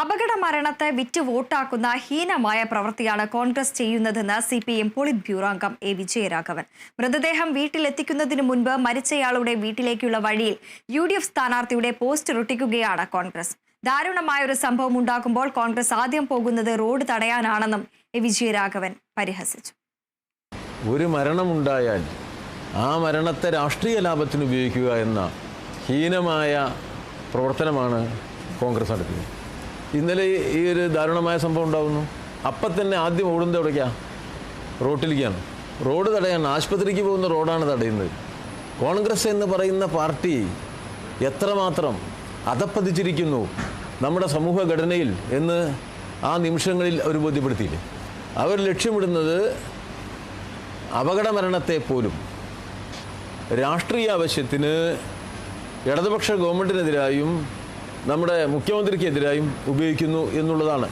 അപകട മരണത്തെ വിറ്റ് വോട്ടാക്കുന്ന ഹീനമായ പ്രവൃത്തിയാണ് കോൺഗ്രസ് ചെയ്യുന്നതെന്ന് C P M polit bureau അംഗം എ വിജയരാഘവൻ. മൃതദേഹം വീട്ടിലെത്തിക്കുന്നതിന് മുൻപ് മരിച്ചയാളുടെ വീട്ടിലേക്കുള്ള വഴിയിൽ യു ഡി എഫ് സ്ഥാനാർത്ഥിയുടെ പോസ്റ്റർ ഒട്ടിക്കുകയാണ് കോൺഗ്രസ്. ദാരുണമായ ഒരു സംഭവം ഉണ്ടാക്കുമ്പോൾ കോൺഗ്രസ് ആദ്യം പോകുന്നത് റോഡ് തടയാനാണെന്നും എ വിജയരാഘവൻ പരിഹസിച്ചു. ഒരു മരണമുണ്ടായാൽ ആ മരണത്തെ രാഷ്ട്രീയ ലാഭത്തിന് ഉപയോഗിക്കുക എന്ന ഹീനമായ പ്രവർത്തനമാണ് കോൺഗ്രസ് നടത്തിയത്. ഇന്നലെ ഈ ഒരു ദാരുണമായ സംഭവം ഉണ്ടാകുന്നു അപ്പം തന്നെ ആദ്യം ഓടുന്നത് എവിടേക്കാണ് റോട്ടിലേക്കാണ്. റോഡ് തടയാണ് ആശുപത്രിക്ക് പോകുന്ന റോഡാണ് തടയുന്നത്. കോൺഗ്രസ് എന്ന് പറയുന്ന പാർട്ടി എത്രമാത്രം അതപ്പതിച്ചിരിക്കുന്നു നമ്മുടെ സമൂഹഘടനയിൽ എന്ന് ആ നിമിഷങ്ങളിൽ അവർ ബോധ്യപ്പെടുത്തിയില്ലേ? അവർ ലക്ഷ്യമിടുന്നത് അപകട മരണത്തെ പോലും. രാഷ്ട്രീയ ആവശ്യത്തിന് ഇടതുപക്ഷ ഗവൺമെന്റിനെതിരായും നമ്മുടെ മുഖ്യമന്ത്രിക്കെതിരായും ഉപയോഗിക്കുന്നു എന്നുള്ളതാണ്.